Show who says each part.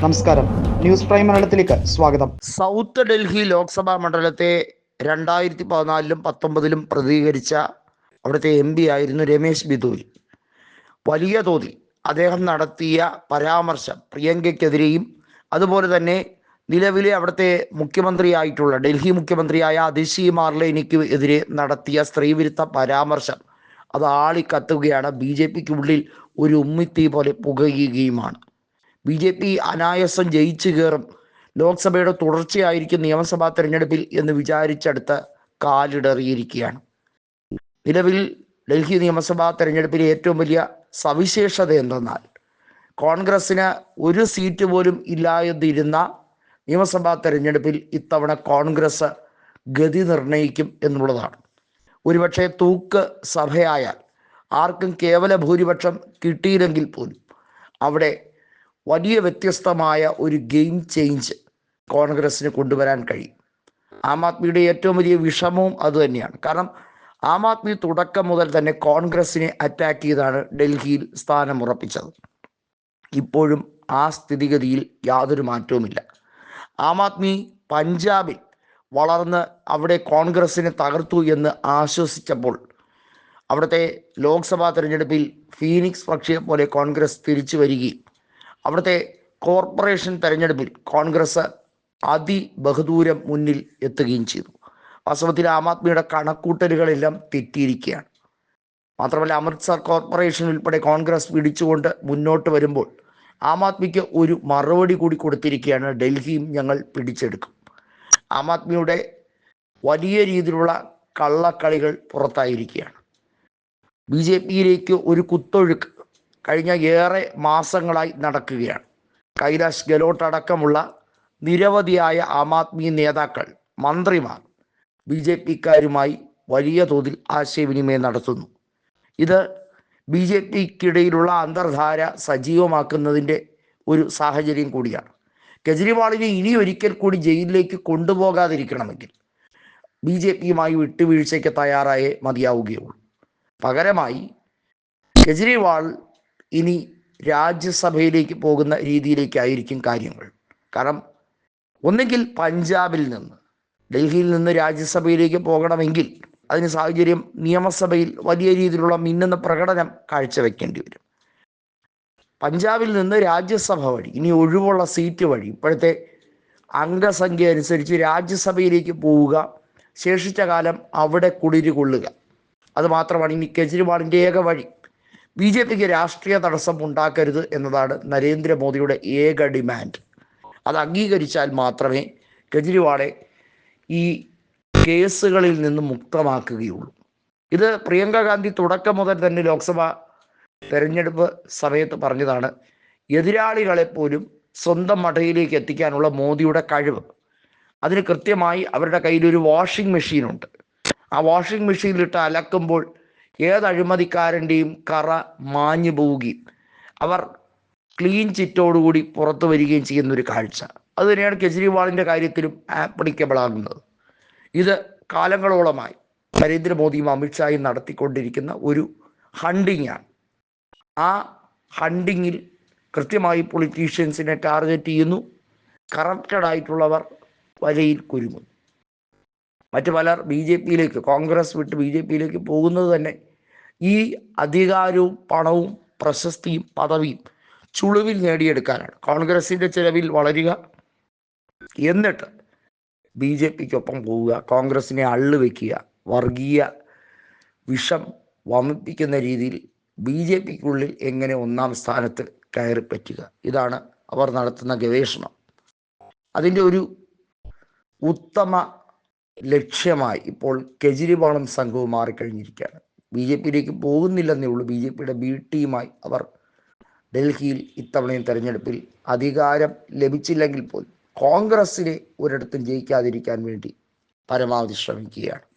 Speaker 1: നമസ്കാരം. News prime മലയാളത്തിലേക്ക് സ്വാഗതം.
Speaker 2: സൗത്ത് ഡൽഹി ലോക്സഭാ മണ്ഡലത്തെ രണ്ടായിരത്തി പതിനാലിലും പത്തൊമ്പതിലും പ്രതികരിച്ച അവിടുത്തെ എം പി ആയിരുന്നു രമേശ് ബിദൂരി വലിയ തോതിൽ അദ്ദേഹം നടത്തിയ പരാമർശം പ്രിയങ്കയ്ക്കെതിരെയും അതുപോലെ തന്നെ നിലവിലെ അവിടുത്തെ മുഖ്യമന്ത്രിയായിട്ടുള്ള ഡൽഹി മുഖ്യമന്ത്രിയായ അതിശി മാർലേനിക്ക് എതിരെ നടത്തിയ സ്ത്രീവിരുദ്ധ പരാമർശം. അത് ആളിക്കത്തുകയാണ്. ബി ജെ പിക്കുള്ളിൽ ഒരു ഉമ്മിത്തീ പോലെ പുകയുകയുമാണ്. ബി ജെ പി അനായാസം ജയിച്ചു കയറും. ലോക്സഭയുടെ തുടർച്ചയായിരിക്കും നിയമസഭാ തെരഞ്ഞെടുപ്പിൽ എന്ന് വിചാരിച്ചടുത്ത് കാലിടറിയിരിക്കുകയാണ്. നിലവിൽ ഡൽഹി നിയമസഭാ തെരഞ്ഞെടുപ്പിലെ ഏറ്റവും വലിയ സവിശേഷത എന്തെന്നാൽ കോൺഗ്രസ്സിന് ഒരു സീറ്റ് പോലും ഇല്ലാതിരുന്ന നിയമസഭാ തെരഞ്ഞെടുപ്പിൽ ഇത്തവണ കോൺഗ്രസ് ഗതി നിർണയിക്കും എന്നുള്ളതാണ്. ഒരുപക്ഷെ തൂക്ക് സഭയായാൽ ആർക്കും കേവല ഭൂരിപക്ഷം കിട്ടിയില്ലെങ്കിൽ പോലും അവിടെ വലിയ വ്യത്യസ്തമായ ഒരു ഗെയിം ചേഞ്ച് കോൺഗ്രസ്സിന് കൊണ്ടുവരാൻ കഴിയും. ആം ആദ്മിയുടെ ഏറ്റവും വലിയ വിഷമവും അതുതന്നെയാണ് കാരണം ആം ആദ്മി തുടക്കം മുതൽ തന്നെ കോൺഗ്രസിനെ അറ്റാക്ക് ചെയ്താണ് ഡൽഹിയിൽ സ്ഥാനം ഉറപ്പിച്ചത്. ഇപ്പോഴും ആ സ്ഥിതിഗതിയിൽ യാതൊരു മാറ്റവുമില്ല. ആം ആദ്മി പഞ്ചാബിൽ വളർന്ന് അവിടെ കോൺഗ്രസിനെ തകർത്തു എന്ന് ആശ്വസിച്ചപ്പോൾ അവിടുത്തെ ലോക്സഭാ തെരഞ്ഞെടുപ്പിൽ ഫീനിക്സ് പക്ഷിയെ പോലെ കോൺഗ്രസ് തിരിച്ചു വരികയും അവിടുത്തെ കോർപ്പറേഷൻ തെരഞ്ഞെടുപ്പിൽ കോൺഗ്രസ് അതിബഹദൂരം മുന്നിൽ എത്തുകയും ചെയ്തു. വാസ്തവത്തിൽ ആം ആദ്മിയുടെ കണക്കൂട്ടലുകളെല്ലാം തെറ്റിയിരിക്കുകയാണ്. മാത്രമല്ല അമൃത്സർ കോർപ്പറേഷൻ ഉൾപ്പെടെ കോൺഗ്രസ് പിടിച്ചുകൊണ്ട് മുന്നോട്ട് വരുമ്പോൾ ആം ആദ്മിക്ക് ഒരു മറുപടി കൂടി കൊടുത്തിരിക്കുകയാണ് ഡൽഹിയും ഞങ്ങൾ പിടിച്ചെടുക്കും. ആം ആദ്മിയുടെ വലിയ രീതിയിലുള്ള കള്ളക്കളികൾ പുറത്തായിരിക്കുകയാണ്. ബി ജെ പിയിലേക്ക് ഒരു കുത്തൊഴുക്ക് കഴിഞ്ഞ ഏറെ മാസങ്ങളായി നടക്കുകയാണ്. കൈലാഷ് ഗെലോട്ട് അടക്കമുള്ള നിരവധിയായ ആം ആദ്മി നേതാക്കൾ മന്ത്രിമാർ ബി ജെ പിക്കാരുമായി വലിയ തോതിൽ ആശയവിനിമയം നടത്തുന്നു. ഇത് ബി ജെ പിക്കിടയിലുള്ള അന്തർധാര സജീവമാക്കുന്നതിന്റെ ഒരു സാഹചര്യം കൂടിയാണ്. കെജ്രിവാളിനെ ഇനി ഒരിക്കൽ കൂടി ജയിലിലേക്ക് കൊണ്ടുപോകാതിരിക്കണമെങ്കിൽ ബി ജെ പിയുമായി വിട്ടുവീഴ്ചയ്ക്ക് തയ്യാറായേ മതിയാവുകയുള്ളൂ. പകരമായി കെജ്രിവാൾ ഇനി രാജ്യസഭയിലേക്ക് പോകുന്ന രീതിയിലേക്കായിരിക്കും കാര്യങ്ങൾ. കാരണം ഒന്നെങ്കിൽ പഞ്ചാബിൽ നിന്ന് ഡൽഹിയിൽ നിന്ന് രാജ്യസഭയിലേക്ക് പോകണമെങ്കിൽ അതിന് സാഹചര്യം നിയമസഭയിൽ വലിയ രീതിയിലുള്ള മിന്നുന്ന പ്രകടനം കാഴ്ചവെക്കേണ്ടി വരും. പഞ്ചാബിൽ നിന്ന് രാജ്യസഭ വഴി ഇനി ഒഴിവുള്ള സീറ്റ് വഴി ഇപ്പോഴത്തെ അംഗസംഖ്യ അനുസരിച്ച് രാജ്യസഭയിലേക്ക് പോവുക ശേഷിച്ച കാലം അവിടെ കുളിരുകൊള്ളുക അത് മാത്രമാണ് ഇനി കെജ്രിവാളിന്റെ ഏക വഴി. ബി ജെ പിക്ക് രാഷ്ട്രീയ തടസ്സം ഉണ്ടാക്കരുത് എന്നതാണ് നരേന്ദ്രമോദിയുടെ ഏക ഡിമാൻഡ്. അത് അംഗീകരിച്ചാൽ മാത്രമേ കെജ്രിവാളെ ഈ കേസുകളിൽ നിന്ന് മുക്തമാക്കുകയുള്ളൂ. ഇത് പ്രിയങ്ക ഗാന്ധി തുടക്കം മുതൽ തന്നെ ലോക്സഭ തെരഞ്ഞെടുപ്പ് സമയത്ത് പറഞ്ഞതാണ് എതിരാളികളെ പോലും സ്വന്തം മടയിലേക്ക് എത്തിക്കാനുള്ള മോദിയുടെ കഴിവ്. അതിന് കൃത്യമായി അവരുടെ കയ്യിൽ ഒരു വാഷിംഗ് മെഷീനുണ്ട് ആ വാഷിംഗ് മെഷീനിലിട്ട് അലക്കുമ്പോൾ ഏത് അഴിമതിക്കാരന്റെയും കറ മാഞ്ഞു പോവുകയും അവർ ക്ലീൻ ചിറ്റോടുകൂടി പുറത്തു വരികയും ചെയ്യുന്ന ഒരു കാഴ്ച. അത് തന്നെയാണ് കെജ്രിവാളിന്റെ കാര്യത്തിലും ആപ്ലിക്കബിൾ ആകുന്നത് ഇത് കാലങ്ങളോളമായി നരേന്ദ്രമോദിയും അമിത്ഷായും നടത്തിക്കൊണ്ടിരിക്കുന്ന ഒരു ഹണ്ടിങ്ങാണ്. ആ ഹണ്ടിങ്ങിൽ കൃത്യമായി പൊളിറ്റീഷ്യൻസിനെ ടാർഗറ്റ് ചെയ്യുന്നു. കറപ്റ്റഡ് ആയിട്ടുള്ളവർ വലയിൽ കുരുങ്ങുന്നു. മറ്റു പലർ ബി ജെ പിയിലേക്ക് കോൺഗ്രസ് വിട്ട് ബി ജെ പിയിലേക്ക് പോകുന്നത് തന്നെ ഈ അധികാരവും പണവും പ്രശസ്തിയും പദവിയും ചുളിവിൽ നേടിയെടുക്കാനാണ്. കോൺഗ്രസിന്റെ ചിലവിൽ വളരുക എന്നിട്ട് ബി ജെ പിക്കൊപ്പം പോവുക കോൺഗ്രസിനെ അള്ളുവെക്കുക വർഗീയ വിഷം വമിപ്പിക്കുന്ന രീതിയിൽ ബി ജെ പിക്കുള്ളിൽ എങ്ങനെ ഒന്നാം സ്ഥാനത്ത് കയറി പറ്റുക? ഇതാണ് അവർ നടത്തുന്ന ഗവേഷണം. അതിന്റെ ഒരു ഉത്തമ ലക്ഷ്യമായി ഇപ്പോൾ കെജ്രിവാളും സംഘവും മാറിക്കഴിഞ്ഞിരിക്കുകയാണ്. ബി ജെ പിയിലേക്ക് പോകുന്നില്ലെന്നേ ഉള്ളൂ. ബി ജെ പിയുടെ ബി ടീമായി അവർ ഡൽഹിയിൽ ഇത്തവണയും തെരഞ്ഞെടുപ്പിൽ അധികാരം ലഭിച്ചില്ലെങ്കിൽ പോലും കോൺഗ്രസ്സിനെ ഒരിടത്തും ജയിക്കാതിരിക്കാൻ വേണ്ടി പരമാവധി ശ്രമിക്കുകയാണ്.